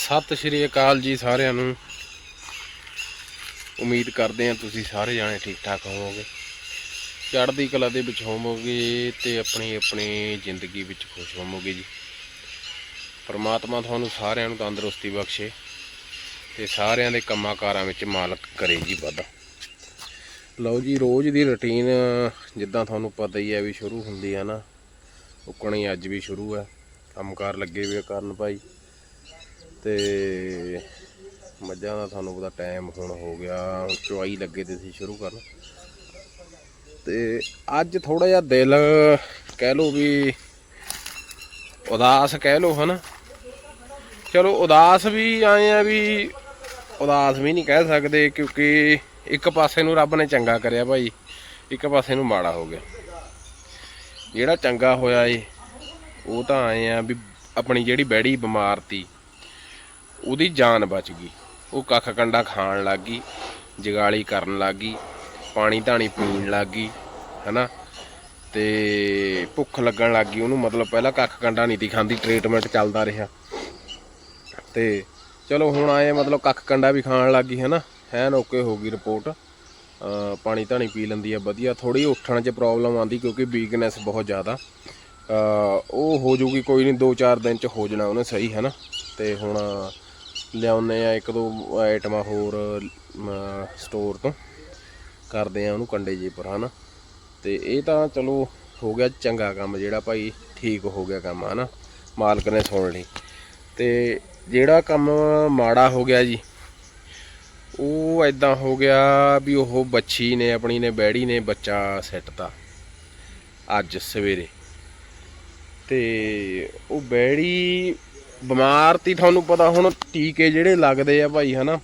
ਸਤਿ ਸ਼੍ਰੀ ਅਕਾਲ ਜੀ ਸਾਰਿਆਂ ਨੂੰ। ਉਮੀਦ ਕਰਦੇ ਹਾਂ ਤੁਸੀਂ ਸਾਰੇ ਜਾਣੇ ਠੀਕ ਠਾਕ ਹੋਵੋਗੇ। ਚੜ੍ਹਦੀ ਕਲਾ ਦੇ ਵਿੱਚ ਹੋਵੋਗੇ ਤੇ ਆਪਣੀ ਆਪਣੀ ਜ਼ਿੰਦਗੀ ਵਿੱਚ ਖੁਸ਼ ਹੋਵੋਗੇ ਜੀ। ਪਰਮਾਤਮਾ ਤੁਹਾਨੂੰ ਸਾਰਿਆਂ ਨੂੰ ਤੰਦਰੁਸਤੀ ਬਖਸ਼ੇ ਤੇ ਸਾਰਿਆਂ ਦੇ ਕੰਮਾਂ ਕਾਰਾਂ ਵਿੱਚ ਮਾਲਕ ਕਰੇ ਜੀ ਵਾਧਾ। ਲਓ ਜੀ, ਰੋਜ਼ ਦੀ ਰੁਟੀਨ ਜਿੱਦਾਂ ਤੁਹਾਨੂੰ ਪਤਾ ਹੀ ਹੈ ਵੀ ਸ਼ੁਰੂ ਹੁੰਦੀ ਹੈ ਨਾ। ਉਕਣੀ ਅੱਜ ਵੀ ਸ਼ੁਰੂ ਹੈ। ਕੰਮਕਾਰ ਲੱਗੇ ਹੋਏ ਆ ਕਰਨ ਭਾਈ। ਤੇ ਮੱਝਾਂ ਦਾ ਤੁਹਾਨੂੰ ਪਤਾ ਟਾਈਮ ਹੁਣ ਹੋ ਗਿਆ, ਚੁਆਈ ਲੱਗੇ ਤੇ ਸੀ ਸ਼ੁਰੂ ਕਰਨ। ਤੇ ਅੱਜ ਥੋੜਾ ਜਿਹਾ ਦਿਲ ਕਹਿ ਲਓ ਵੀ ਉਦਾਸ ਕਹਿ ਲਓ ਹਨਾ। ਚਲੋ ਉਦਾਸ ਵੀ ਆਏ ਆ ਵੀ ਉਦਾਸ ਵੀ ਨਹੀਂ ਕਹਿ ਸਕਦੇ ਕਿਉਂਕਿ ਇੱਕ ਪਾਸੇ ਨੂੰ ਰੱਬ ਨੇ ਚੰਗਾ ਕਰਿਆ ਭਾਈ, ਇੱਕ ਪਾਸੇ ਨੂੰ ਮਾੜਾ ਹੋ ਗਿਆ। ਜਿਹੜਾ ਚੰਗਾ ਹੋਇਆ ਏ, ਉਹ ਤਾਂ ਆਏ ਆ ਵੀ ਆਪਣੀ ਜਿਹੜੀ ਬੈੜੀ ਬਿਮਾਰ ਤੀ ਉਹਦੀ ਜਾਨ ਬਚ ਗਈ। ਉਹ ਕੱਖ ਕੰਡਾ ਖਾਣ ਲੱਗ ਗਈ, ਜਗਾਲੀ ਕਰਨ ਲੱਗ ਗਈ, ਪਾਣੀ ਧਾਣੀ ਪੀਣ ਲੱਗ ਗਈ, ਹੈਨਾ? ਤੇ ਭੁੱਖ ਲੱਗਣ ਲੱਗ ਗਈ, ਉਹਨੂੰ ਮਤਲਬ ਪਹਿਲਾਂ ਕੱਖ ਕੰਡਾ ਨਹੀਂ ਤੀ ਖਾਂਦੀ ਟ੍ਰੀਟਮੈਂਟ ਚੱਲਦਾ ਰਿਹਾ। ਤੇ ਚਲੋ ਹੁਣ ਆਏ ਮਤਲਬ ਕੱਖ ਕੰਡਾ ਵੀ ਖਾਣ ਲੱਗ ਗਈ, ਹੈਨਾ? ਐਨ ਓਕੇ ਹੋ ਗਈ ਰਿਪੋਰਟ ਪਾਣੀ ਧਾਣੀ ਪੀ ਲੈਂਦੀ ਆ, ਵਧੀਆ। ਥੋੜੀ ਉੱਠਣ 'ਚ ਪ੍ਰੋਬਲਮ ਆਉਂਦੀ ਕਿਉਂਕਿ ਵੀਕਨੈਸ ਬਹੁਤ ਜ਼ਿਆਦਾ। ਉਹ ਹੋ ਜੂਗੀ ਕੋਈ ਨਹੀਂ 2-4 ਦਿਨ 'ਚ ਹੋ ਜਾਣਾ ਉਹਨੇ ਸਹੀ ਹੈ ਨਾ ਤੇ ਹੁਣ ਲਿਆਉਨੇ ਆ ਇੱਕ ਦੋ ਆਈਟਮਾਂ ਹੋਰ ਸਟੋਰ ਤੋਂ। ਕਰਦੇ ਆ ਉਹਨੂੰ ਕੰਡੇ ਜੇ ਪਰ, ਹਨਾ। ਤੇ ਇਹ ਤਾਂ ਚਲੋ ਹੋ ਗਿਆ ਚੰਗਾ ਕੰਮ, ਜਿਹੜਾ ਭਾਈ ਠੀਕ ਹੋ ਗਿਆ ਕੰਮ, ਹਨਾ। ਮਾਲਕ ਨੇ ਸੁਣ ਲਈ। ਤੇ ਜਿਹੜਾ ਕੰਮ ਮਾੜਾ ਹੋ ਗਿਆ ਜੀ, ਉਹ ਐਦਾਂ ਹੋ ਗਿਆ ਵੀ ਉਹ ਬੱਚੀ ਨੇ, ਆਪਣੀ ਨੇ, ਬੈੜੀ ਨੇ ਬੱਚਾ ਸਿੱਟਤਾ ਅੱਜ ਸਵੇਰੇ। ਤੇ ਉਹ ਬੈੜੀ ਬਿਮਾਰ ਤੀ, ਤੁਹਾਨੂੰ ਪਤਾ ਹੁਣ ਟੀਕੇ ਜਿਹੜੇ ਲੱਗਦੇ ਆ ਭਾਈ, ਹਨਾ?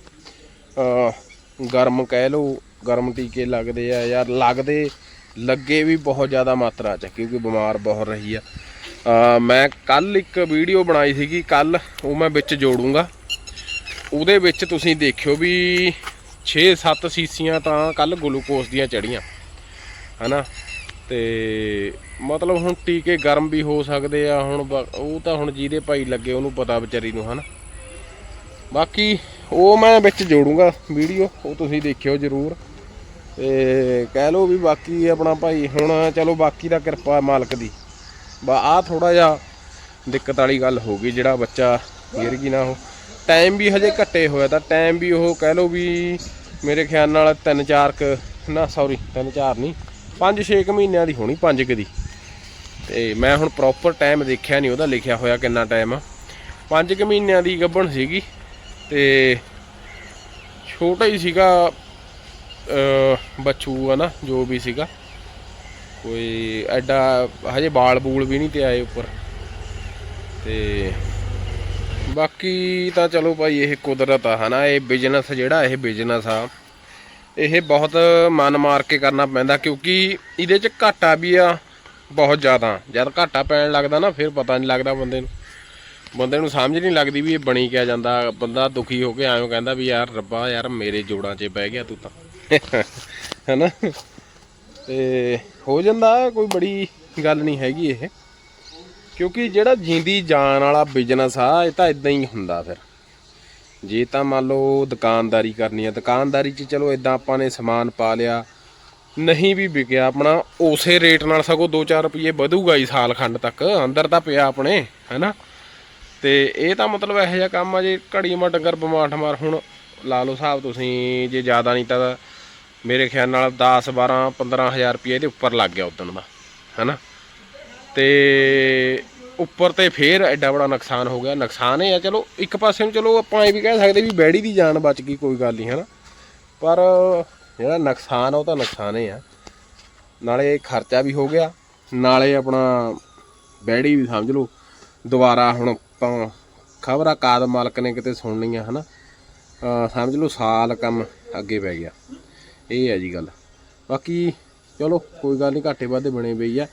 ਅਹ ਗਰਮ ਕਹਿ ਲਓ, ਗਰਮ ਟੀਕੇ ਲੱਗਦੇ ਆ ਯਾਰ ਲੱਗਦੇ, ਲੱਗੇ ਵੀ ਬਹੁਤ ਜ਼ਿਆਦਾ ਮਾਤਰਾ ਚ, ਕਿਉਂਕਿ ਬਿਮਾਰ ਬਹੁਤ ਰਹੀ ਆ। ਮੈਂ ਕੱਲ ਇੱਕ ਵੀਡੀਓ ਬਣਾਈ ਸੀਗੀ, ਕੱਲ ਉਹ ਮੈਂ ਵਿੱਚ ਜੋੜੂੰਗਾ। ਉਹਦੇ ਵਿੱਚ ਤੁਸੀਂ ਦੇਖਿਓ ਵੀ 6-7 ਸੀਸੀਆਂ ਤਾਂ ਕੱਲ ਗਲੂਕੋਸ ਦੀਆਂ ਚੜੀਆਂ, ਹਨਾ? ਤੇ ਮਤਲਬ ਹੁਣ ਟੀਕੇ ਗਰਮ ਵੀ ਹੋ ਸਕਦੇ ਆ, ਹੁਣ ਬ- ਉਹ ਤਾਂ ਹੁਣ ਜਿਹਦੇ ਭਾਈ ਲੱਗੇ ਉਹਨੂੰ ਪਤਾ ਵਿਚਾਰੀ ਨੂੰ, ਹਨਾ। ਬਾਕੀ ਉਹ ਮੈਂ ਵਿੱਚ ਜੋੜੂੰਗਾ ਵੀਡੀਓ, ਉਹ ਤੁਸੀਂ ਦੇਖਿਓ ਜਰੂਰ। ਤੇ ਕਹਿ ਲਓ ਵੀ ਬਾਕੀ ਆਪਣਾ ਭਾਈ ਹੁਣ ਚਲੋ ਬਾਕੀ ਦਾ ਕਿਰਪਾ ਮਾਲਕ ਦੀ। ਬਾ ਆ ਥੋੜਾ ਜਿਹਾ ਦਿੱਕਤ ਵਾਲੀ ਗੱਲ ਹੋ ਗਈ ਜਿਹੜਾ ਬੱਚਾ ਗਿਰ ਗਈ ਨਾ ਉਹ ਟਾਈਮ ਵੀ ਹਜੇ ਘੱਟੇ ਹੋਇਆ ਤਾਂ ਟਾਈਮ ਵੀ ਉਹ ਕਹਿ ਲਓ ਵੀ ਮੇਰੇ ਖਿਆਲ ਨਾਲ 3-4 ਕ, ਨਾ ਸੌਰੀ 3-4 ਨਹੀਂ 5-6 ਮਹੀਨਿਆਂ ਦੀ ਹੋਣੀ 5 ਕ ਦੀ। ਤੇ ਮੈਂ ਹੁਣ ਪ੍ਰੋਪਰ ਟਾਈਮ ਦੇਖਿਆ ਨਹੀਂ ਉਹਦਾ ਲਿਖਿਆ ਹੋਇਆ ਕਿੰਨਾ ਟਾਈਮ ਆ। 5 ਕ ਮਹੀਨਿਆਂ ਦੀ ਗੱਭਣ ਸੀਗੀ, ਤੇ ਛੋਟਾ ਹੀ ਸੀਗਾ, ਅਹ ਬੱਚੂ ਆ ਨਾ, ਜੋ ਵੀ ਸੀਗਾ। ਕੋਈ ਐਡਾ ਹਜੇ ਬਾਲ ਬੂਲ ਵੀ ਨਹੀਂ ਤੇ ਆਏ ਉੱਪਰ। ਤੇ ਬਾਕੀ ਤਾਂ ਚਲੋ ਭਾਈ, ਇਹ ਕੁਦਰਤ ਆ, ਹਨਾ, ਇਹ ਬਿਜ਼ਨਸ ਜਿਹੜਾ, ਇਹ ਬਿਜ਼ਨਸ ਆ। ਇਹ ਬਹੁਤ ਮਨ ਮਾਰ ਕੇ ਕਰਨਾ ਪੈਂਦਾ ਕਿਉਂਕਿ ਇਹਦੇ 'ਚ ਘਾਟਾ ਵੀ ਆ ਬਹੁਤ ਜ਼ਿਆਦਾ। ਜਦ ਘਾਟਾ ਪੈਣ ਲੱਗਦਾ ਨਾ, ਫਿਰ ਪਤਾ ਨਹੀਂ ਲੱਗਦਾ ਬੰਦੇ ਨੂੰ। ਬੰਦੇ ਨੂੰ ਸਮਝ ਨਹੀਂ ਲੱਗਦੀ ਵੀ ਇਹ ਬਣੀ ਕਿਆ ਜਾਂਦਾ। ਬੰਦਾ ਦੁਖੀ ਹੋ ਕੇ ਆਇਓ ਕਹਿੰਦਾ ਵੀ ਯਾਰ ਰੱਬਾ, ਯਾਰ ਮੇਰੇ ਜੋੜਾਂ 'ਚ ਬਹਿ ਗਿਆ ਤੂੰ ਤਾਂ। ਹੈਨਾ? ਤੇ ਹੋ ਜਾਂਦਾ, ਕੋਈ ਬੜੀ ਗੱਲ ਨਹੀਂ ਹੈਗੀ ਇਹ। ਕਿਉਂਕਿ ਜਿਹੜਾ ਜਿੰਦੀ ਜਾਨ ਵਾਲਾ ਬਿਜ਼ਨਸ ਆ, ਇਹ ਤਾਂ ਇਦਾਂ ਹੀ ਹੁੰਦਾ ਫਿਰ। ਜੇ ਤਾਂ ਮੰਨ ਲਓ ਦੁਕਾਨਦਾਰੀ ਕਰਨੀ ਆ, ਦੁਕਾਨਦਾਰੀ 'ਚ ਚਲੋ ਇਦਾਂ ਆਪਾਂ ਨੇ ਸਮਾਨ ਪਾ ਲਿਆ, ਨਹੀਂ ਵੀ ਵਿਕਿਆ ਆਪਣਾ, ਉਸੇ ਰੇਟ ਨਾਲ ਸਗੋਂ 2-4 ਰੁਪਏ ਵਧੂਗਾ ਹੀ ਸਾਲ ਖੰਡ ਤੱਕ, ਅੰਦਰ ਤਾਂ ਪਿਆ ਆਪਣੇ, ਹੈਨਾ? ਤੇ ਇਹ ਤਾਂ ਮਤਲਬ ਇਹੋ ਜਿਹਾ ਕੰਮ ਆ ਜੇ ਘੜੀ ਮਾ ਡੰਗਰ ਬਿਮਾਰ ਠਮਾਰ ਹੁਣ ਲਾ ਲਓ ਹਿਸਾਬ ਤੁਸੀਂ, ਜੇ ਜ਼ਿਆਦਾ ਨਹੀਂ ਤਾਂ ਮੇਰੇ ਖਿਆਲ ਨਾਲ 10 12 15000 ਰੁਪਏ ਇਹਦੇ ਉੱਪਰ ਲੱਗ ਗਿਆ ਉਦੋਂ ਦਾ, ਹੈਨਾ? ਤੇ ਉੱਪਰ ਤੇ ਫੇਰ ਐਡਾ ਬੜਾ ਨੁਕਸਾਨ ਹੋ ਗਿਆ। ਨੁਕਸਾਨ ਇਹ ਆ, ਚਲੋ, ਇੱਕ ਪਾਸੇ ਨੂੰ ਚਲੋ ਆਪਾਂ ਇਹ ਵੀ ਕਹਿ ਸਕਦੇ ਵੀ ਬੈੜੀ ਦੀ ਜਾਨ ਬਚ ਗਈ, ਕੋਈ ਗੱਲ ਨਹੀਂ, ਹੈਨਾ? ਪਰ ਜਿਹੜਾ ਨੁਕਸਾਨ ਆ, ਉਹ ਤਾਂ ਨੁਕਸਾਨ ਹੀ ਆ। ਨਾਲੇ ਖਰਚਾ ਵੀ ਹੋ ਗਿਆ। ਨਾਲੇ ਆਪਣਾ ਬੈੜੀ ਵੀ ਸਮਝ ਲਓ, ਦੁਬਾਰਾ ਹੁਣ ਆਪਾਂ ਖਬਰਾਂ ਕਾਦ ਮਾਲਕ ਨੇ ਕਿਤੇ ਸੁਣਨੀਆਂ ਆ ਹਨਾ ਸਮਝ ਲਓ, ਸਾਲ ਕੰਮ ਅੱਗੇ ਪੈ ਗਿਆ। ਇਹ ਹੈ ਜੀ ਗੱਲ। ਬਾਕੀ ਚਲੋ, ਕੋਈ ਗੱਲ ਨਹੀਂ, ਘਾਟੇ ਵਾਧੇ ਬਣੇ ਪਈ ਆ।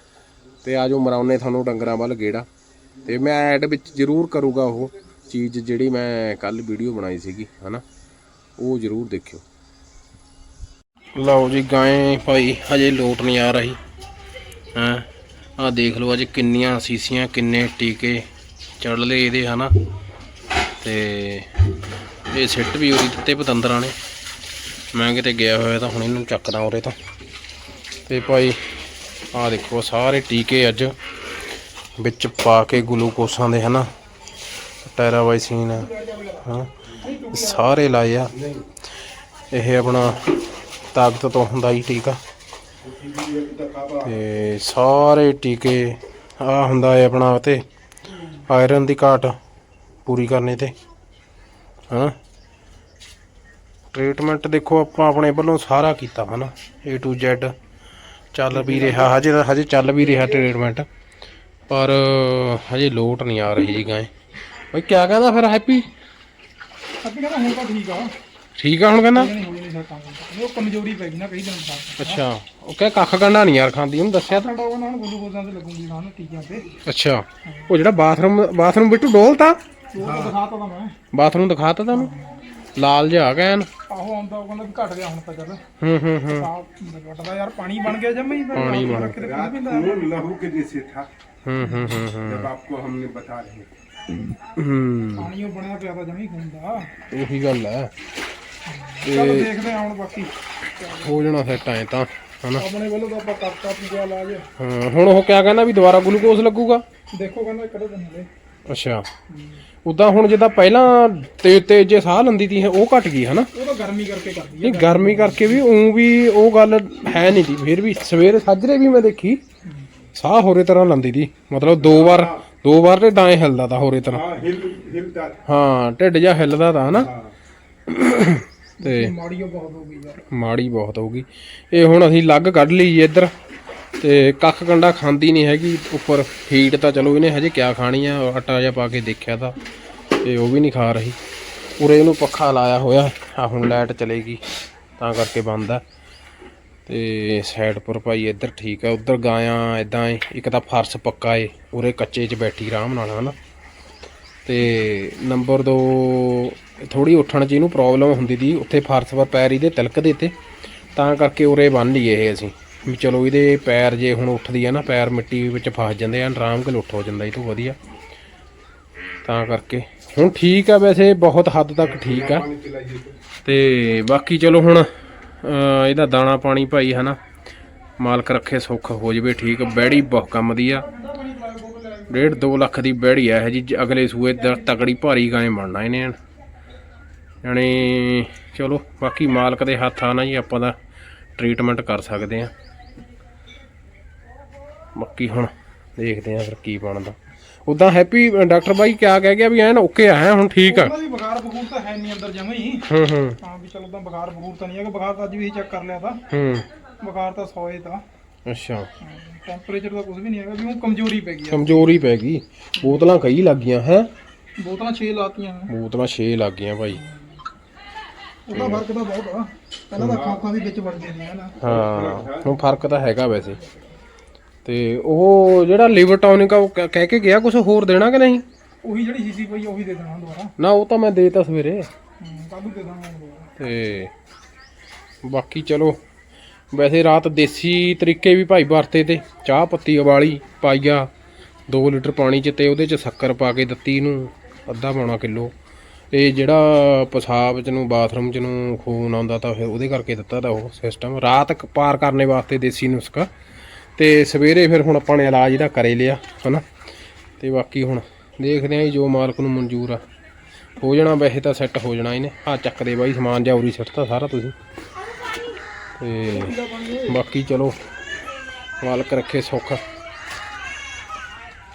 ਤੇ ਆਜੋ ਮਰਾਉਨੇ ਤੁਹਾਨੂੰ ਡੰਗਰਾਂ ਵੱਲ ਗੇੜਾ। ਤੇ ਮੈਂ ਐਡ ਵਿੱਚ ਜ਼ਰੂਰ ਕਰੂਗਾ ਉਹ ਚੀਜ਼ ਜਿਹੜੀ ਮੈਂ ਕੱਲ ਵੀਡੀਓ ਬਣਾਈ ਸੀਗੀ, ਹਨਾ? ਉਹ ਜ਼ਰੂਰ ਦੇਖਿਓ। ਲਓ ਜੀ, ਗਾਏ ਭਾਈ, ਹਜੇ ਲੋਟ ਨਹੀਂ ਆ ਰਹੀ। ਹਾਂ? ਆ ਦੇਖ ਲਓ ਅੱਜ ਕਿੰਨੀਆਂ ਸੀਸੀਆਂ, ਕਿੰਨੇ ਟੀਕੇ ਚੜ ਲਏ ਇਹਦੇ, ਹਨਾ? ਤੇ ਇਹ ਸਿੱਟ ਵੀ ਉਰੀ ਦਿੱਤੇ ਪਤੰਦਰਾਂ ਨੇ। ਮੈਂ ਕਿਤੇ ਗਿਆ ਹੋਇਆ ਤਾਂ ਹੁਣ ਇਹਨੂੰ ਚੱਕਦਾ ਉਰੇ ਤੋਂ। ਤੇ ਭਾਈ, ਆਹ ਦੇਖੋ ਸਾਰੇ ਟੀਕੇ ਅੱਜ ਵਿੱਚ ਪਾ ਕੇ ਗਲੂਕੋਸਾਂ ਦੇ, ਹਨਾ? ਟੈਰਾਵਾਈਸੀਨ ਹਾਂ ਸਾਰੇ ਲਾਏ ਆ। ਇਹ ਆਪਣਾ ਤਾਕਤ ਤੋਂ ਹੁੰਦਾ ਹੀ ਟੀਕਾ ਤੇ ਸਾਰੇ ਟੀਕੇ ਆ ਹੁੰਦਾ ਹੈ ਆਪਣਾ ਤੇ ਆਇਰਨ ਦੀ ਘਾਟ ਪੂਰੀ ਕਰਨੇ ਤੇ ਹਾਂ ਟ੍ਰੀਟਮੈਂਟ ਦੇਖੋ ਆਪਾਂ ਆਪਣੇ ਵੱਲੋਂ ਸਾਰਾ ਕੀਤਾ, ਹਨਾ? A to Z ਚੱਲ ਵੀ ਰਿਹਾ, ਹਜੇ ਤਾਂ ਹਜੇ ਚੱਲ ਵੀ ਰਿਹਾ ਟ੍ਰੀਟਮੈਂਟ। ਪਰ ਹਜੇ ਲੋਟ ਨਹੀਂ ਆ ਰਹੀ ਜੀ ਗਾਏ। ਬਈ ਕਿਆ ਕਹਿੰਦਾ ਫਿਰ ਹੈਪੀ? ਅੱਗੇ ਕਹਿੰਦਾ ਹੁਣ ਤਾਂ ਠੀਕ ਆ। ਠੀਕ ਆ ਹੁਣ ਕਹਿੰਦਾ? ਨਹੀਂ ਹੋਣੀ ਨਹੀਂ ਸਕਦਾ ਉਹ ਕਮਜ਼ੋਰੀ ਪੈ ਗਈ ਨਾ ਕਈ ਦਿਨ ਬਾਅਦ ਅੱਛਾ ਉਹ ਕਹੇ ਕੱਖ ਕੰਡਾ ਨਹੀਂ ਯਾਰ ਖਾਂਦੀ ਉਹਨੂੰ ਦੱਸਿਆ ਤਾਂ? ਉਹ ਨਾਲ ਗਲੂਕੋਜ਼ਾਂ ਤੇ ਲੱਗੂਗੀ ਖਾਣ ਟੀਕਿਆਂ ਤੇ। ਅੱਛਾ ਉਹ ਜਿਹੜਾ ਬਾਥਰੂਮ ਬਾਥਰੂਮ ਬਿੱਟੂ ਡੋਲਤਾ? ਉਹ ਦਿਖਾਤਾ ਤਾਂ ਮੈਂ। ਬਾਥਰੂਮ ਦਿਖਾਤਾ ਤੁਹਾਨੂੰ? ਲਾਲ ਜਿਹਾ ਆ ਗਿਆ ਐਨ ਆਹੋ ਆਉਂਦਾ ਉਹ ਕਹਿੰਦਾ ਵੀ ਘਟ ਗਿਆ ਹੁਣ ਤਾਂ ਚੱਲ ਹੂੰ ਹੂੰ ਹੂੰ ਸਾਹ ਘਟਦਾ ਯਾਰ ਪਾਣੀ ਬਣ ਗਿਆ ਜੰਮੇ ਹੀ ਫਿਰ ਪਾਣੀ ਬਣ ਕਿਤੇ ਪਾਣੀ रात ਪੀਂਦਾ को लहू के जैसे था ਹੂੰ ਹੂੰ ਹੂੰ ਹੂੰ जब आपको हमने बता रहे थे ਹੂੰ ਪਾਣੀ ਉਹ ਬਣਿਆ ਪਿਆ ਤਾਂ ਜਮੀ ਖੂਨ ਦਾ ਉਹੀ ਗੱਲ ਹੈ ਚਲ ਦੇਖਦੇ ਹਾਂ ਹੁਣ ਬਾਕੀ ਹੋ ਜਾਣਾ ਸੈੱਟ ਐ ਤਾਂ ਹਨਾ ਆਪਣੇ ਵੱਲੋਂ ਤਾਂ ਆਪਾਂ ਕਰਤਾ ਪੂਜਾ ਇਲਾਜ ਹਾਂ ਹੁਣ ਉਹ ਕਿਆ ਕਹਿੰਦਾ ਵੀ ਦੁਬਾਰਾ ਗਲੂਕੋਜ਼ ਲੱਗੂਗਾ ਦੇਖੋ ਕਹਿੰਦਾ ਕਿਹੜੇ ਦਿਨ ਦੇ ਅੱਛਾ। ਉਦਾਂ ਹੁਣ ਜਿੱਦਾਂ ਪਹਿਲਾਂ ਤੇ ਤੇ ਜੇ ਸਾਹ ਲੰਦੀ ਤੀ ਉਹ ਘਟ ਗਈ ਹਨਾ? ਉਹ ਤਾਂ ਗਰਮੀ ਕਰਕੇ ਕਰਦੀ ਹੈ ਨਹੀਂ ਗਰਮੀ ਕਰਕੇ ਵੀ ਉਂ ਵੀ ਉਹ ਗੱਲ ਹੈ ਨਹੀਂ ਦੀ ਫਿਰ ਵੀ ਸਵੇਰੇ ਸਾਜਰੇ ਵੀ ਮੈਂ ਦੇਖੀ ਸਾਹ ਹੋਰੇ ਤਰ੍ਹਾਂ ਲੰਦੀ ਦੀ ਮਤਲਬ ਦੋ ਵਾਰ ਦੋ ਵਾਰ ਤੇ ਡਾਂ ਹਿਲਦਾ ਤਾਂ ਹੋਰੇ ਤਰ੍ਹਾਂ। ਹਾਂ ਢਿੱਡ ਜਾਂ ਹਿਲਦਾ ਤਾਂ ਹਨਾ? ਤੇ ਮਾੜੀ ਬਹੁਤ ਹੋ ਗਈ ਯਾਰ। ਮਾੜੀ ਬਹੁਤ ਹੋ ਗਈ। ਇਹ ਹੁਣ ਅਸੀਂ ਲੱਗ ਕੱਢ ਲਈ ਇੱਧਰ। ਤੇ ਕੱਖ ਕੰਡਾ ਖਾਂਦੀ ਨਹੀਂ ਹੈਗੀ, ਉੱਪਰ ਫੀਡ ਤਾਂ ਚਲੋ ਇਹਨੇ ਹਜੇ ਕਿਆ ਖਾਣੀ ਆ, ਆਟਾ ਜਿਹਾ ਪਾ ਕੇ ਦੇਖਿਆ ਤਾਂ, ਤੇ ਉਹ ਵੀ ਨਹੀਂ ਖਾ ਰਹੀ। ਉਰੇ ਇਹਨੂੰ ਪੱਖਾ ਲਾਇਆ ਹੋਇਆ ਆ ਹੁਣ ਲਾਈਟ ਚਲੇਗੀ, ਤਾਂ ਕਰਕੇ ਬੰਦ ਆ। ਤੇ ਸਾਈਡ ਪਰ ਭਾਈ ਇੱਧਰ ਠੀਕ ਆ, ਉੱਧਰ ਗਾਇਆ ਇਦਾਂ ਏ, ਇੱਕ ਤਾਂ ਫਰਸ਼ ਪੱਕਾ ਏ, ਉਰੇ ਕੱਚੇ 'ਚ ਬੈਠੀ ਆਰਾਮ ਨਾਲ, ਹਨਾ। ਤੇ ਨੰਬਰ 2 ਥੋੜੀ ਉੱਠਣ 'ਚ ਇਹਨੂੰ ਪ੍ਰੋਬਲਮ ਹੁੰਦੀ ਦੀ ਉੱਥੇ ਫਰਸ਼ ਪਰ ਪੈਰ ਇਹਦੇ ਤਿਲਕਦੇ ਤੇ, ਤਾਂ ਕਰਕੇ ਉਰੇ ਬੰਨ ਲਈਏ ਇਹ ਅਸੀਂ। ਵੀ ਚਲੋ ਇਹਦੇ ਪੈਰ ਜੇ ਹੁਣ ਉੱਠਦੀ ਆ ਨਾ, ਪੈਰ ਮਿੱਟੀ ਵਿੱਚ ਫਸ ਜਾਂਦੇ ਆ, ਆਰਾਮ ਕੇ ਉੱਠ ਹੋ ਜਾਂਦਾ ਇਹ ਤੋਂ ਵਧੀਆ। ਤਾਂ ਕਰਕੇ ਹੁਣ ਠੀਕ ਆ ਵੈਸੇ, ਬਹੁਤ ਹੱਦ ਤੱਕ ਠੀਕ ਆ। ਤੇ ਬਾਕੀ ਚਲੋ ਹੁਣ ਇਹਦਾ ਦਾਣਾ ਪਾਣੀ ਭਾਈ ਹਨਾ, ਮਾਲਕ ਰੱਖੇ ਸੁੱਖ ਹੋ ਜਵੇ, ਠੀਕ ਬੈੜੀ ਬਹੁਤ ਕੰਮ ਦੀ ਆ। ਡੇਢ 2 ਲੱਖ ਦੀ ਬੈੜੀ ਆ ਇਹ ਜੀ ਅਗਲੇ ਸੂਏ ਦਾ ਤਕੜੀ ਭਾਰੀ ਗਾਂ ਬਣਨਾ ਇਹਨੇ ਯਾਨੀ ਚਲੋ, ਬਾਕੀ ਮਾਲਕ ਦੇ ਹੱਥ ਆ ਨਾ ਜੀ ਆਪਾਂ ਦਾ ਟ੍ਰੀਟਮੈਂਟ ਕਰ ਸਕਦੇ ਆ। ਬਾਕੀ ਹੁਣ ਦੇਖਦੇ ਆ ਫਿਰ ਕੀ ਬਣਦਾ। ਉਦਾਂ ਹੈਪੀ ਡਾਕਟਰ ਬਾਈ ਕਿਆ ਕਹਿ ਗਿਆ ਵੀ ਐਨ ਓਕੇ ਆ ਹੈ ਹੁਣ ਠੀਕ ਆ। ਉਹਨਾਂ ਦੀ ਬੁਖਾਰ ਬਖੂਰ ਤਾਂ ਹੈ ਨਹੀਂ ਅੰਦਰ ਜਮੇ ਹੀ। ਹੂੰ ਹੂੰ। ਹਾਂ ਵੀ ਚਲੋ ਤਾਂ ਬੁਖਾਰ ਬਖੂਰ ਤਾਂ ਨਹੀਂ ਹੈਗਾ ਬੁਖਾਰ ਤਾਂ ਅੱਜ ਵੀ ਚੈੱਕ ਕਰ ਲਿਆ ਤਾਂ। ਹੂੰ। ਬੁਖਾਰ ਤਾਂ 100 ਹੀ ਤਾਂ। ਅੱਛਾ। ਟੈਂਪਰੇਚਰ ਦਾ ਕੁਝ ਵੀ ਨਹੀਂ ਹੈਗਾ ਵੀ ਉਹ ਕਮਜ਼ੋਰੀ ਪੈ ਗਈ ਆ। ਕਮਜ਼ੋਰੀ ਪੈ ਗਈ। ਬੋਤਲਾਂ ਕਈ ਲੱਗ ਗਈਆਂ ਹੈ? ਬੋਤਲਾਂ 6 ਲਾਤੀਆਂ ਮੈਂ ਬੋਤਲਾਂ 6 ਲੱਗ ਗਈਆਂ ਭਾਈ। ਉਹਦਾ ਫ਼ਰਕ ਤਾਂ ਬਹੁਤ ਆ। ਪਹਿਲਾਂ ਤਾਂ ਅੱਖਾਂ ਅੱਖਾਂ ਵੀ ਵਿੱਚ ਵੜ ਜਾਂਦੀਆਂ ਨਾ। ਹਾਂ ਹੁਣ ਫ਼ਰਕ ਤਾਂ ਹੈਗਾ ਵੈਸੇ। ਤੇ ਉਹ ਜਿਹੜਾ ਲਿਵਰ ਟੌਨਿਕ ਆ ਉਹ ਕ- ਕਹਿ ਕੇ ਗਿਆ ਕੁਝ ਹੋਰ ਦੇਣਾ ਕਿ ਨਹੀਂ? ਉਹੀ ਜਿਹੜੀ ਸੀਸੀ ਪਈ ਆ, ਉਹੀ ਦੇ ਦੇਣਾ ਦੁਬਾਰਾ। ਨਾ ਉਹ ਤਾਂ ਮੈਂ ਦੇਤਾ ਸਵੇਰੇ। ਨੂੰ ਦੇ ਦਾਂਗਾ ਦੁਬਾਰਾ। ਤੇ ਬਾਕੀ ਚਲੋ ਵੈਸੇ ਰਾਤ ਦੇਸੀ ਤਰੀਕੇ ਵੀ ਭਾਈ ਵਰਤੇ ਤੇ ਚਾਹ ਪੱਤੀ ਉਬਾਲੀ ਪਾਈਆ 2 ਲੀਟਰ ਪਾਣੀ ਚ ਤੇ ਉਹਦੇ ਚ ਸ਼ੱਕਰ ਪਾ ਕੇ ਦਿੱਤੀ ਇਹਨੂੰ ਅੱਧਾ ਪੌਣਾ ਕਿਲੋ। ਇਹ ਜਿਹੜਾ ਪਿਸ਼ਾਬ ਚ ਨੂੰ ਬਾਥਰੂਮ ਚ ਨੂੰ ਖੂਨ ਆਉਂਦਾ ਤਾਂ ਫਿਰ ਉਹਦੇ ਕਰਕੇ ਦਿੱਤਾ ਤਾਂ ਉਹ ਸਿਸਟਮ ਰਾਤ ਕ- ਪਾਰ ਕਰਨੇ ਵਾਸਤੇ ਦੇਸੀ ਨੁਸਖਾ। ਤੇ ਸਵੇਰੇ ਫਿਰ ਹੁਣ ਆਪਾਂ ਨੇ ਇਲਾਜ ਇਹਦਾ ਕਰੇ ਲਿਆ ਹਨਾ? ਤੇ ਬਾਕੀ ਹੁਣ ਦੇਖਦੇ ਆਂ ਜੀ ਜੋ ਮਾਲਕ ਨੂੰ ਮਨਜ਼ੂਰ ਆ। ਹੋ ਜਾਣਾ ਵੈਸੇ ਤਾਂ ਸੈੱਟ ਹੋ ਜਾਣਾ ਇਹਨੇ। ਆ ਚੱਕਦੇ ਬਾਈ ਸਮਾਨ ਜਾਂ ਉਰੀ ਸਿੱਟਤਾ ਸਾਰਾ ਤੁਸੀਂ। ਤੇ ਬਾਕੀ ਚਲੋ ਮਾਲਕ ਰੱਖੇ ਸੁੱਖ।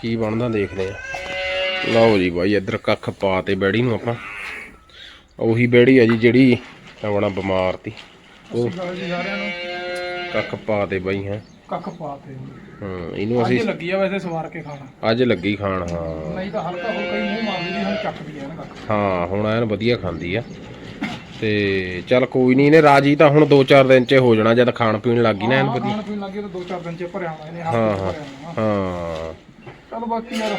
ਕੀ ਬਣਦਾ ਦੇਖਦੇ ਆ। ਲਓ ਜੀ ਬਾਈ ਇੱਧਰ ਕੱਖ ਪਾ ਤੇ ਬੈੜੀ ਨੂੰ ਆਪਾਂ। ਉਹੀ ਬੈੜੀ ਆ ਜੀ ਜਿਹੜੀ ਆਪਣਾ ਬਿਮਾਰ ਤੀ। ਉਹ ਕੱਖ ਪਾ ਤੇ ਬਾਈ ਹੈ। ਕੱਖ ਪਾਤੇ ਹਾਂ ਇਹਨੂੰ ਅੱਜ ਅਸੀਂ ਲੱਗੀ ਆ ਵੈਸੇ ਸਵਾਰ ਕੇ ਖਾਣਾ। ਅੱਜ ਲੱਗੀ ਖਾਣ ਹਾਂ। ਨਹੀਂ ਤਾਂ ਹਲਕਾ ਹਲਕਾ ਹੀ ਮੂੰਹ ਮਾਰਦੀ ਸੀ ਹੁਣ ਚੱਕਦੀ ਆ ਨਾ ਕੱਖ। ਹਾਂ ਹੁਣ ਐਨ ਵਧੀਆ ਖਾਂਦੀ ਆ। ਤੇ ਚੱਲ ਕੋਈ ਨਹੀਂ ਇਹਨੇ ਰਾਜੀ ਤਾਂ ਹੁਣ 2-4 ਦਿਨ ਚ ਹੋ ਜਾਣਾ ਜਦ ਖਾਣ ਪੀਣ ਲੱਗ ਗਈ ਨਾ ਐਨ ਵਧੀਆ। ਖਾਣ ਪੀਣ ਲੱਗੇ ਤਾਂ ਦੋ ਚਾਰ ਦਿਨ ਚ ਭਰਿਆ ਆਉਣਾ ਇਹਨੇ ਹੱਥ ਹਾਂ ਭਰਿਆ ਹਾਂ। ਚਲ ਬਾਕੀ ਯਾਰ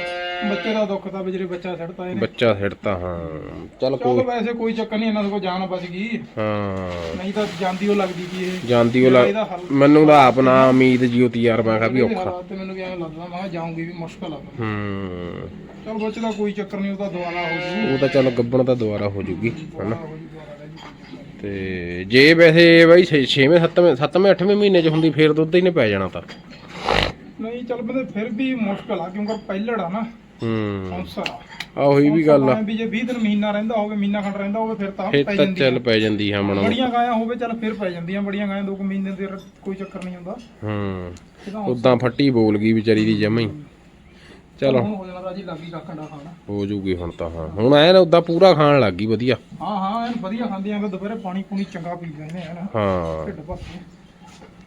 ਬੱਚੇ ਦਾ ਦੁੱਖ ਤਾਂ ਵਿਚਰੇ ਬੱਚਾ ਛੱਡਤਾ ਇਹਨੇ। ਬੱਚਾ ਛਿੜਤਾ ਹਾਂ। ਚੱਲ ਚਲ ਕੋਈ ਵੈਸੇ ਕੋਈ ਚੱਕਰ ਨਹੀਂ ਇਹਨਾਂ ਕੋਲ ਜਾਨ ਬਚ ਗਈ। ਹਾਂ। ਨਹੀਂ ਤਾਂ ਜਾਂਦੀ ਉਹ ਲੱਗਦੀ ਕੀ ਇਹ। ਜਾਂਦੀ ਉਹ ਹੱਲ ਮੈਨੂੰ ਤਾਂ ਆਪ ਨਾ ਉਮੀਦ ਜੀ ਉਤੀ ਯਾਰ ਮੈਂ ਕਿਹਾ ਵੀ ਇਹਦੇ ਔਖਾ। ਹਾਲਾਤ ਤੇ ਮੈਨੂੰ ਵੀ ਐਂ ਲੱਗਦਾ ਮੈਂ ਕਿਹਾ ਜਾਊਂਗੀ ਵੀ ਮੁਸ਼ਕਲ ਆ। ਹੂੰ। ਚਲ ਬੱਚੇ ਦਾ ਕੋਈ ਚੱਕਰ ਨਹੀਂ ਉਹ ਤਾਂ ਦੁਆਰਾ ਹੋ ਜੂ। ਉਹ ਤਾਂ ਚੱਲ ਗੱਬਣ ਤਾਂ ਦੁਬਾਰਾ ਹੋ ਜੂਗੀ ਹਨਾ। ਹੋ ਜੂ ਦੁਆਰਾ ਰਹਿ ਜੂ ਤੇ ਜੇ ਵੈਸੇ ਬਾਈ 6ਵੇਂ 7ਵੇਂ 7ਵੇਂ 8ਵੇਂ ਮਹੀਨੇ ਚ ਹੁੰਦੀ ਫੇਰ ਦੁੱਧ ਹੀ ਨੇ ਪੈ ਜਾਣਾ ਤਾਂ। ਨਹੀਂ ਚੱਲ ਬੰਦੇ ਫਿਰ ਵੀ ਮੁਸ਼ਕਲ ਆ ਕਿਉਂਕਿ ਪਹਿਲੜ ਆ ਨਾ। ਹੂੰ। ਕੌਂਸਰ ਆ ਆ ਉਹੀ ਵੀ ਗੱਲ ਆ। ਵੀ ਜੇ 20 ਦਿਨ ਮਹੀਨਾ ਰਹਿੰਦਾ ਹੋਵੇ ਮਹੀਨਾ ਖੰਡ ਰਹਿੰਦਾ ਹੋਵੇ ਫਿਰ ਤਾਂ ਪੈ ਜਾਂਦੀ ਚੱਲ ਪੈ ਜਾਂਦੀ ਹੈ ਮਨ ਬੜੀਆਂ ਗਾਇਆਂ ਹੋਵੇ ਚੱਲ ਫਿਰ ਪੈ ਜਾਂਦੀਆਂ ਬੜੀਆਂ ਗਾਇਆਂ ਦੋ ਕੁ ਮਹੀਨੇ ਦੇ ਕੋਈ ਚੱਕਰ ਨਹੀਂ ਹੁੰਦਾ। ਹੂੰ। ਉਦਾਂ ਫੱਟੀ ਬੋਲ ਗਈ ਵਿਚਾਰੀ ਦੀ ਜਮਾ ਹੀ। ਚਲੋ। ਹੋ ਜੂਗੀ ਹੁਣ ਤਾਂ ਹਾਂ। ਹੁਣ ਐਨ ਉਦਾਂ ਪੂਰਾ ਖਾਣ ਲੱਗ ਗਈ ਵਧੀਆ। ਹਾਂ ਹਾਂ ਐਨ ਵਧੀਆ ਖਾਂਦੀਆਂ ਕਿ ਦੁਪਹਿਰੇ ਪਾਣੀ ਪੂਣੀ ਚੰਗਾ ਪੀ ਲੈਂਦੇ ਆ ਨਾ ਹਾਂ।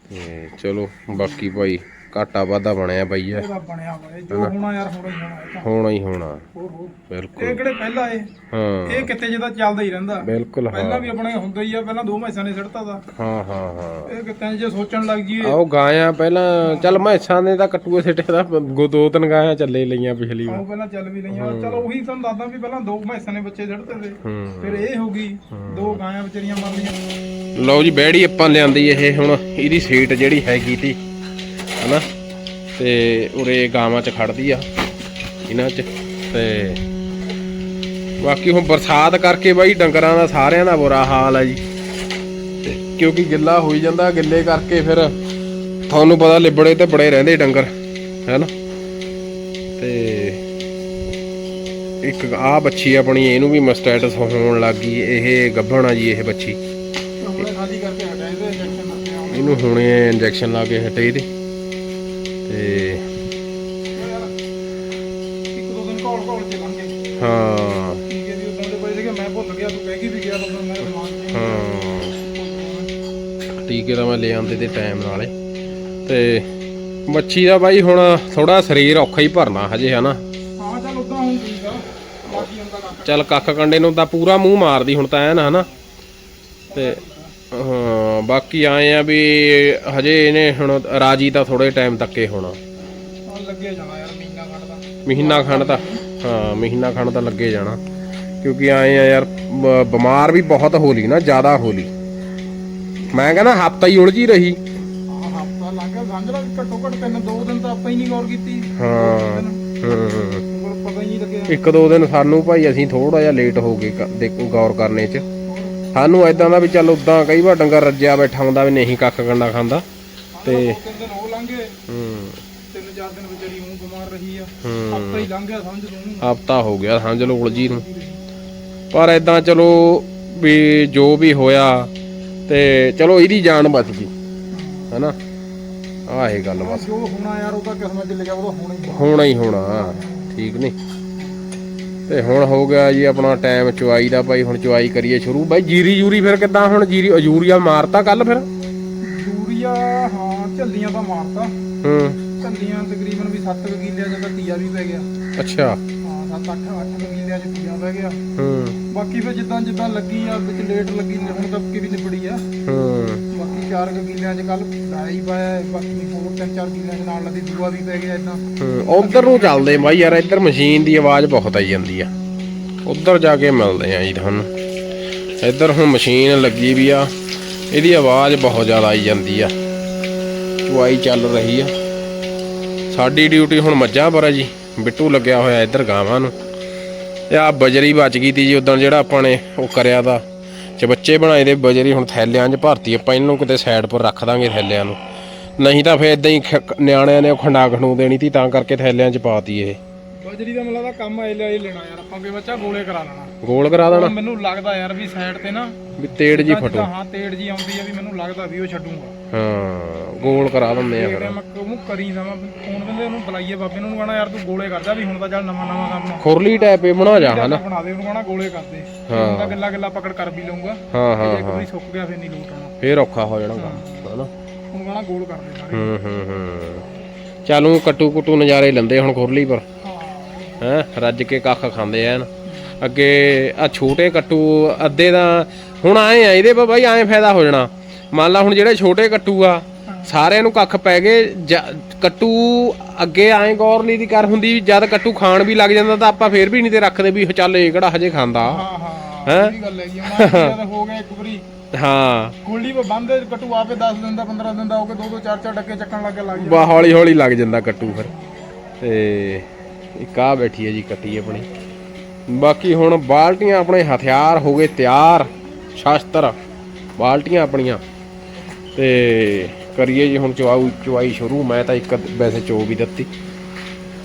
ਤੇ ਚਲੋ ਬਾਕੀ ਭਾਈ ਘਾਟਾ ਵਾਧਾ ਬਣਿਆ ਬਾਈ ਐ ਇਹਦਾ ਬਣਿਆ ਹੋਇਆ ਇਹ ਜੋ ਹੋਣਾ ਯਾਰ ਹੋਣਾ ਹੀ ਹੋਣਾ ਇਹ ਤਾਂ। ਹੋਣਾ ਹੀ ਹੋਣਾ। ਹੋਰ ਹੋਰ। ਬਿਲਕੁਲ। ਇਹ ਕਿਹੜੇ ਪਹਿਲਾਂ ਇਹ? ਹਾਂ। ਇਹ ਕਿਤੇ ਜਿਹਦਾ ਚੱਲਦਾ ਹੀ ਰਹਿੰਦਾ। ਬਿਲਕੁਲ ਹਾਂ। ਪਹਿਲਾਂ ਵੀ ਆਪਣੇ ਹੁੰਦਾ ਹੀ ਆ ਪਹਿਲਾਂ ਦੋ ਮੈਸਾਂ ਨੇ ਸਿੱਟਤਾ ਦਾ ਹਾਂ ਹਾਂ ਹਾਂ। ਇਹ ਕਿਤੇ ਜੇ ਸੋਚਣ ਲੱਗ ਜੀਏ ਆਓ ਗਾਇਆਂ ਪਹਿਲਾਂ ਚੱਲ ਮੈਸਾਂ ਦੇ ਤਾਂ ਕੱਟੂਏ ਸਿੱਟੇ ਦਾ ਗੋ ਦੋ ਤਿੰਨ ਗਾਇਆਂ ਚੱਲੇ ਲਈਆਂ ਪਿਛਲੀ ਵਾਰ। ਉਹ ਪਹਿਲਾਂ ਚੱਲ ਵੀ ਲਈਆਂ। ਚਲੋ ਉਹੀ ਤੁਹਾਨੂੰ ਦੱਸਦਾ ਵੀ ਪਹਿਲਾਂ ਦੋ ਮੈਸਾਂ ਨੇ ਬੱਚੇ ਸਿੱਟਦੇ ਤੇ। ਹੂੰ। ਫਿਰ ਇਹ ਹੋ ਗਈ ਦੋ ਗਾਇਆਂ ਵਿਚਾਰੀਆਂ ਮਰ ਲਈਆਂ ਲਓ ਜੀ ਬੈੜੀ ਆਪਾਂ ਲਿਆਂਦੀ ਇਹ ਹੁਣ। ਇਹਦੀ ਸੀਟ ਜਿਹੜੀ ਹੈਗੀ ਤੀ ਹਨਾ? ਤੇ ਉਰੇ ਗਾਵਾਂ ਚ ਖੜਦੀ ਆ ਇਹਨਾਂ ਚ ਤੇ ਬਾਕੀ ਹੁਣ ਬਰਸਾਤ ਕਰਕੇ ਬਾਈ ਡੰਗਰਾਂ ਦਾ ਸਾਰਿਆਂ ਦਾ ਬੁਰਾ ਹਾਲ ਹੈ ਜੀ। ਕਿਉਂਕਿ ਗਿੱਲਾ ਹੋਈ ਜਾਂਦਾ ਗਿੱਲੇ ਕਰਕੇ ਫਿਰ ਤੁਹਾਨੂੰ ਪਤਾ ਲਿਬੜੇ ਤੇ ਬੜੇ ਰਹਿੰਦੇ ਡੰਗਰ ਹੈਨਾ? ਤੇ ਇੱਕ ਆ ਬੱਚੀ ਆਪਣੀ ਇਹਨੂੰ ਵੀ ਮਸਟੈਟਸ ਹੋਣ ਲੱਗ ਗਈ ਇਹ ਗੱਭਣ ਆ ਜੀ ਇਹ ਬੱਚੀ। ਆ ਇਹਨੂੰ ਹੁਣੇ ਇੰਜੈਕਸ਼ਨ ਲਾ ਕੇ ਹਟੇ ਇਹਦੇ ਤੇ ਇੱਕ ਦੋ ਦਿਨ ਘੋਲ ਘੋਲ ਕੇ ਲੰਘ ਗਏ ਹਾਂ। ਟੀਕੇ ਦੀ ਉਦੋਂ ਦੇ ਪਏ ਸੀਗੇ ਮੈਂ ਭੁੱਲ ਗਿਆ ਤੂੰ ਕਹਿ ਕੇ ਵੀ ਗਿਆ ਤਾਂ ਮੇਰੇ ਦਿਮਾਗ 'ਚ ਹਾਂ ਟੀਕੇ ਤਾਂ ਮੈਂ ਲੈ ਆਂਦੇ ਤੇ ਟਾਈਮ ਨਾਲੇ ਤੇ ਮੱਛੀ ਦਾ ਬਾਈ ਹੁਣ ਥੋੜਾ ਸਰੀਰ ਔਖਾ ਹੀ ਭਰਨਾ ਹਜੇ, ਹਨਾ? ਹਾਂ ਚੱਲ ਉਦਾਂ ਹੁਣ ਠੀਕ ਆ ਬਾਕੀ ਹੁੰਦਾ ਕੱਖ ਚੱਲ ਕੱਖ ਕੰਡੇ ਨੂੰ ਤਾਂ ਪੂਰਾ ਮੂੰਹ ਮਾਰਦੀ ਹੁਣ ਤਾਂ ਐਨ, ਹਨਾ? ਤੇ, ਹਾਂ। ਬਾਕੀ ਆਏ ਆ ਵੀ ਹਜੇ ਇਹਨੇ ਹੁਣ ਰਾਜੀ ਤਾਂ ਥੋੜੇ ਟਾਈਮ ਤੱਕੇ ਹੋਣਾ ਹੁਣ। ਲੱਗੇ ਜਾਣਾ ਯਾਰ ਮਹੀਨਾ ਖੰਡ ਤਾਂ। ਹਾਂ ਮਹੀਨਾ ਖੰਡ ਤਾਂ ਲੱਗੇ ਜਾਣਾ। ਕਿਉਂਕਿ ਆਏ ਆ ਯਾਰ ਬਿਮਾਰ ਵੀ ਬਹੁਤ ਹੋ ਲਈ ਨਾ ਜ਼ਿਆਦਾ ਹੋ ਲਈ ਮੈਂ ਕਹਿੰਦਾ ਹਫਤਾ ਹੀ ਉਲਝੀ ਰਹੀ। ਹਾਂ ਹਫਤਾ ਲੰਘ ਗਿਆ ਸਮਝ ਲਾ ਵੀ ਘੱਟੋ ਘੱਟ ਤਿੰਨ ਦੋ ਦਿਨ ਤਾਂ ਆਪਾਂ ਹੀ ਨਹੀਂ ਗੌਰ ਕੀਤੀ। ਹਾਂ ਹੂੰ। ਪਤਾ ਹੀ ਨਹੀਂ ਲੱਗਿਆ। ਇੱਕ ਦੋ ਦਿਨ ਸਾਨੂੰ ਭਾਈ ਅਸੀਂ ਥੋੜਾ ਜਿਹਾ ਲੇਟ ਹੋ ਗਏ ਦੇਖੋ ਗੌਰ ਕਰਨੇ 'ਚ। ਸਾਨੂੰ ਐਦਾਂ ਦਾ ਵੀ ਚੱਲ ਉਦਾਂ ਕਈ ਵਾਰ ਡੰਗਰ ਰੱਜਿਆ ਬੈਠਾ ਹੁੰਦਾ ਵੀ ਨਹੀਂ ਕੱਖ ਕੰਡਾ ਖਾਂਦਾ। ਤੇ ਦੋ ਤਿੰਨ ਦਿਨ ਉਹ ਲੰਘੇ ਹੂੰ। ਤਿੰਨ ਚਾਰ ਦਿਨ ਵਿਚਾਰੀ ਉਹ ਬਿਮਾਰ ਰਹੀ ਆ। ਹੂੰ। ਹਫਤਾ ਹੀ ਲੰਘ ਗਿਆ ਸਮਝ ਤੂੰ ਹਫਤਾ ਹੋ ਗਿਆ ਸਮਝ ਲਓ ਉਲਝੀ ਨੂੰ। ਪਰ ਐਦਾਂ ਚਲੋ ਵੀ ਜੋ ਵੀ ਹੋਇਆ ਤੇ ਚਲੋ ਇਹਦੀ ਜਾਨ ਬਚ ਗਈ ਹੈਨਾ? ਆਹ ਇਹ ਗੱਲ ਬਸ। ਜੋ ਹੋਣਾ ਯਾਰ ਉਹ ਤਾਂ ਕਿਸਮਤ 'ਚ ਲਿਖਿਆ ਉਹ ਤਾਂ ਹੋਣਾ ਹੀ ਆ। ਹੋਣਾ ਹੀ ਹੋਣਾ ਠੀਕ ਨਹੀਂ ਤੇ ਹੁਣ ਹੋ ਗਿਆ ਜੀ ਆਪਣਾ ਟਾਈਮ ਚੁਆਈ ਦਾ ਭਾਈ ਹੁਣ ਚੁਆਈ ਕਰੀਏ ਸ਼ੁਰੂ। ਬਾਈ ਜੀਰੀ ਜੂਰੀ ਫਿਰ ਕਿੱਦਾਂ ਹੁਣ? ਜੀਰੀ ਯੂਰੀਆ ਮਾਰਤਾ ਕੱਲ ਫਿਰ? ਯੂਰੀਆ ਹਾਂ ਝੱਲੀਆਂ ਤਾਂ ਮਾਰਤਾ। ਹੂੰ। ਝੱਲੀਆਂ ਤਕਰੀਬਨ ਵੀ 7 ਕਿੱਲਿਆਂ ਦਾ ਤੀਆ ਵੀ ਪੈ ਗਿਆ। ਅੱਛਾ। ਹਾਂ 7 8 8 ਕਿੱਲਿਆਂ ਚ ਤੀਆ ਪੈ ਗਿਆ। ਹੂੰ। ਬਾਕੀ ਫਿਰ ਜਿੱਦਾਂ ਜਿੱਦਾਂ ਲੱਗੀ ਆ ਵਿੱਚ ਲੇਟ ਲੱਗੀ ਹੁਣ ਤੱਕ ਕੀ ਵੀ ਨਿਬੜੀ ਆ। ਹੂੰ। ਬਾਕੀ 4 ਚ ਕੱਲ ਡਾਈ ਪਾਇਆ, ਬਾਕੀ ਹੋਰ 3-4 ਕਿੱਲਿਆਂ ਚ ਨਾਲ ਲੱਦੀ ਦੂਆ ਵੀ ਪੈ ਗਿਆ ਇਦਾਂ ਉਧਰ ਨੂੰ ਚੱਲਦੇ ਬਾਈ ਯਾਰ, ਇੱਧਰ ਮਸ਼ੀਨ ਦੀ ਆਵਾਜ਼ ਬਹੁਤ ਆਈ ਜਾਂਦੀ ਆ। ਉਧਰ ਜਾ ਕੇ ਮਿਲਦੇ ਆ ਜੀ ਤੁਹਾਨੂੰ। ਇੱਧਰ ਹੁਣ ਮਸ਼ੀਨ ਲੱਗੀ ਵੀ ਆ, ਇਹਦੀ ਆਵਾਜ਼ ਬਹੁਤ ਜ਼ਿਆਦਾ ਆਈ ਜਾਂਦੀ ਆ। ਚੁਆਈ ਚੱਲ ਰਹੀ ਆ। ਸਾਡੀ ਡਿਊਟੀ ਹੁਣ ਮੱਝਾਂ ਪਰ ਆ ਜੀ, ਬਿੱਟੂ ਲੱਗਿਆ ਹੋਇਆ ਇੱਧਰ ਗਾਵਾਂ ਨੂੰ। ਤੇ ਆ ਬਜਰੀ ਬਚ ਗਈ ਤੀ ਜੀ ਉਦੋਂ ਜਿਹੜਾ ਆਪਾਂ ਨੇ ਉਹ ਕਰਿਆ ਦਾ ਚਬੱਚੇ ਬਣਾਏ ਦੇ ਬਜਰੀ ਹੁਣ ਥੈਲਿਆਂ 'ਚ ਭਰਤੀ ਆਪਾਂ ਇਹਨੂੰ ਕਿਤੇ ਸਾਈਡ ਪਰ ਰੱਖ ਦਾਂਗੇ ਥੈਲਿਆਂ ਨੂੰ। ਨਹੀਂ ਤਾਂ ਫੇਰ ਇਦਾਂ ਹੀ ਖ- ਨਿਆਣਿਆਂ ਨੇ ਉਹ ਖੰਡਾ ਖਣੂ ਦੇਣੀ ਤੀ, ਤਾਂ ਕਰਕੇ ਥੈਲਿਆਂ 'ਚ ਪਾਤੀ ਇਹ। ਬਜਰੀ ਦਾ ਮਤਲਬ ਦਾ ਕੰਮ ਇਹ ਲੈ ਲੈਣਾ ਯਾਰ, ਆਪਾਂ ਵੀ ਬੱਚਾ ਗੋਲੇ ਕਰਾ ਲੈਣਾ। ਗੋਲ ਕਰਾ ਦੇਣਾ। ਮੈਨੂੰ ਲੱਗਦਾ ਯਾਰ ਵੀ ਸਾਈਡ ਤੇ ਨਾ ਵੀ ਤੇੜ ਜੀ ਫਟੋ। ਹਾਂ ਤੇੜ ਜੀ ਆਉਂਦੀ ਆ ਵੀ ਮੈਨੂੰ ਲੱਗਦਾ ਵੀ ਉਹ ਛੱਡੂਗਾ। ਹਾਂ ਗੋਲ ਕਰਾ ਦਿੰਦੇ ਆ ਤੇ ਫਿਰ। ਮੈਂ ਉਹਨੂੰ ਕਰੀ ਜਾਵਾਂ ਫੋਨ ਕਹਿੰਦੇ ਉਹਨੂੰ ਬੁਲਾਈਏ ਬਾਬੇ ਨੂੰ ਕਹਣਾ ਯਾਰ ਤੂੰ ਗੋਲੇ ਕਰਦਾ ਵੀ ਹੁਣ ਤਾਂ ਚੱਲ ਨਵਾਂ ਨਵਾਂ ਕੰਮ ਖੁਰਲੀ ਟੈਪ ਇਹ ਬਣਾ ਜਾ ਹਨਾ? ਬਣਾ ਦੇ ਉਹਨੂੰ ਕਹਣਾ ਗੋਲੇ ਕਰਦੇ ਹਾਂ। ਹਾਂ ਗੱਲਾ ਗੱਲਾ ਪਕੜ ਕਰ ਵੀ ਲਊਂਗਾ। ਹਾਂ ਹਾਂ ਇੱਕ ਵਾਰੀ ਸੁੱਕ ਗਿਆ ਫਿਰ ਨਹੀਂ ਲੋਟ ਆਉਣਾ। ਫੇਰ ਔਖਾ ਹੋ ਜਾਣਾ ਕੰਮ ਹਨਾ? ਉਹਨੂੰ ਕਹਣਾ ਗੋਲ ਕਰਦੇ ਸਾਰੇ। ਹੂੰ ਹੂੰ ਹੂੰ। ਚਾਲੂ ਕੱਟੂ ਕੁੱਟੂ ਨਜ਼ਾਰੇ ਲੈਂਦੇ ਹੁਣ ਖੁਰਲੀ ਪਰ। ਹਾਂ। ਹੈ? ਰੱਜ ਕੇ ਕੱਖ ਖਾਂਦੇ ਐਨ। ਅੱਗੇ ਆ ਛੋਟੇ ਕੱਟੂ ਅੱਧੇ ਦਾ ਹੁਣ ਆਏ ਆ ਇਹਦੇ ਪਾ ਬਾਈ ਐਂ ਫਾਇਦਾ ਹੋ ਜਾਣਾ। ਮੰਨ ਲਾ ਹੁਣ ਜਿਹੜੇ ਛੋਟੇ ਕੱਟੂ ਆ ਸਾਰਿਆਂ ਨੂੰ ਕੱਖ ਪੈ ਗਏ ਜ- ਕੱਟੂ ਅੱਗੇ ਐਂ ਗੌਰ ਨਹੀਂ ਦੀ ਕਰ ਹੁੰਦੀ ਜਦ ਕੱਟੂ ਖਾਣ ਵੀ ਲੱਗ ਜਾਂਦਾ ਤਾਂ ਆਪਾਂ ਫੇਰ ਵੀ ਨਹੀਂ ਤੇ ਰੱਖਦੇ ਵੀ ਚੱਲ ਇਹ ਕਿਹੜਾ ਹਜੇ ਖਾਂਦਾ। ਹਾਂ ਹਾਂ ਹੈਂ? ਗੱਲ ਜਦ ਹੋ ਗਿਆ ਇੱਕ ਵਾਰੀ। ਹਾਂ। ਗੁੱਲੀ ਵਾ ਬੰਦ ਕਟੂ ਆਪੇ 10 ਦਿਨ ਦਾ 15 ਦਿਨ ਦਾ ਹੋ ਕੇ ਦੋ ਦੋ ਚਾਰ ਚਾਰ ਡੱਕੇ ਚੱਕਣ ਲੱਗ ਲੱਗ ਬਾ ਹੌਲੀ ਹੌਲੀ ਲੱਗ ਜਾਂਦਾ ਕੱਟੂ ਫਿਰ। ਤੇ ਇੱਕ ਆ ਬੈਠੀ ਹੈ ਜੀ ਕੱਟੀ ਆਪਣੀ। ਬਾਕੀ ਹੁਣ ਬਾਲਟੀਆਂ ਆਪਣੇ ਹਥਿਆਰ ਹੋ ਗਏ ਤਿਆਰ, ਸ਼ਾਸਤਰ, ਬਾਲਟੀਆਂ ਆਪਣੀਆਂ। ਤੇ ਕਰੀਏ ਜੀ ਹੁਣ ਚਵਾਈ ਚਵਾਈ ਸ਼ੁਰੂ, ਮੈਂ ਤਾਂ ਇੱਕ ਵੈਸੇ ਚੋ ਵੀ ਦਿੱਤੀ।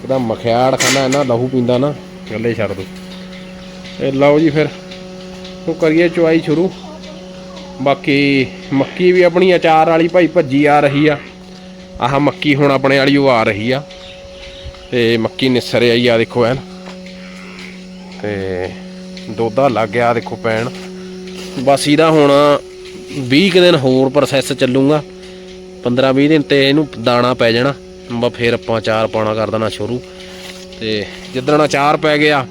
ਉਹਦਾ ਮਖਿਆੜ ਖਾਣਾ ਇਹਨਾਂ ਲਹੂ ਪੀਂਦਾ ਨਾ, ਗੱਲੇ ਛੱਡ ਦੋ। ਤੇ ਲਓ ਜੀ ਫਿਰ, ਹੁਣ ਕਰੀਏ ਚਵਾਈ ਸ਼ੁਰੂ। ਬਾਕੀ ਮੱਕੀ ਵੀ ਆਪਣੀ ਅਚਾਰ ਵਾਲੀ ਭਾਈ ਭੱਜੀ ਆ ਰਹੀ ਆ। ਆਹ ਮੱਕੀ ਹੁਣ ਆਪਣੇ ਵਾਲੀ ਉਹ ਆ ਰਹੀ ਆ। ਤੇ ਮੱਕੀ ਨਿਸਰ ਆਈ ਆ, ਦੇਖੋ ਐਨ। ਤੇ ਦੋਦਾ ਲੱਗ ਗਿਆ ਦੇਖੋ ਪੈਣ। ਬਸ ਇਹਦਾ ਹੁਣ 20 ਕੁ ਦਿਨ ਹੋਰ ਪ੍ਰੋਸੈਸ ਚੱਲੂਗਾ। 15 20 ਦਿਨ ਤੇ ਇਹਨੂੰ ਦਾਣਾ ਪੈ ਜਾਣਾ। ਬਾ ਫਿਰ ਆਪਾਂ ਅਚਾਰ ਪਾਉਣਾ ਕਰ ਦੇਣਾ ਸ਼ੁਰੂ। ਤੇ ਜਿੱਦਣ ਅਚਾਰ ਪੈ ਗਿਆ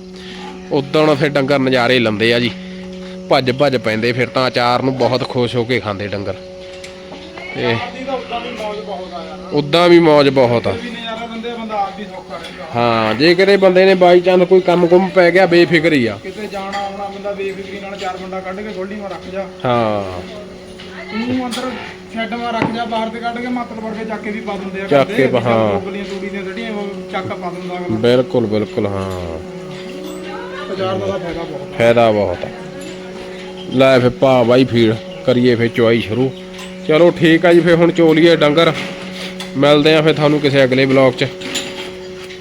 ਉਦੋਂ ਫਿਰ ਡੰਗਰ ਨਜ਼ਾਰੇ ਲੰਦੇ ਆ ਜੀ। ਭੱਜ ਭੱਜ ਪੈਂਦੇ ਫਿਰ ਤਾਂ ਅਚਾਰ ਨੂੰ ਬਹੁਤ ਖੁਸ਼ ਹੋ ਕੇ ਖਾਂਦੇ ਡੰਗਰ। ਤਾਂ ਉਦਾਂ ਵੀ ਮੌਜ ਬਹੁਤ ਆ। ਹਾਂ ਜੇ ਕਿਤੇ ਬੰਦੇ ਨੇ ਬਾਈ ਚਾਂਸ ਕੋਈ ਕੰਮ ਕੁੰਮ ਪੈ ਗਿਆ ਬੇਫਿਕਰ ਹੀ ਆ। ਕਿਤੇ ਜਾਣਾ ਆਉਣਾ ਬੰਦਾ ਬੇਫਿਕਰੀ ਨਾਲ ਚਾਰ ਬੰਦਾ ਕੱਢ ਕੇ ਗੋਲਡੀ ਮਾ ਰੱਖ ਜਾ। ਹਾਂ। ਤੂੰ ਅੰਦਰ ਸ਼ੈੱਡ ਮਾ ਰੱਖ ਜਾ ਬਾਹਰ ਤੇ ਕੱਢ ਕੇ ਮਾਤਰ ਵੜ ਕੇ ਚੱਕ ਕੇ ਵੀ ਪਾ ਦਿੰਦੇ ਆ ਚੱਕ ਕੇ ਹਾਂ। ਗੋਗਲੀਆਂ ਤੂੜੀ ਦੀਆਂ ਜਿਹੜੀਆਂ ਉਹ ਚੱਕ ਪਾ ਦਿੰਦਾ ਬਿਲਕੁਲ ਬਿਲਕੁਲ ਹਾਂ। ਬਾਜ਼ਾਰ ਦਾ ਫਾਇਦਾ ਬਹੁਤ ਫਾਇਦਾ ਬਹੁਤ ਆ। ਲੈ ਫੇ ਭਾ ਬਾਈ ਫੀਡ ਕਰੀਏ ਫੇ ਚੁਆਈ ਸ਼ੁਰੂ। ਚਲੋ ਠੀਕ ਆ ਜੀ ਫੇ ਹੁਣ ਚੋਲੀਏ ਡੰਗਰ। ਮਿਲਦੇ ਆ ਫੇ ਤੁਹਾਨੂੰ ਕਿਸੇ ਅਗਲੇ ਬਲੌਗ 'ਚ।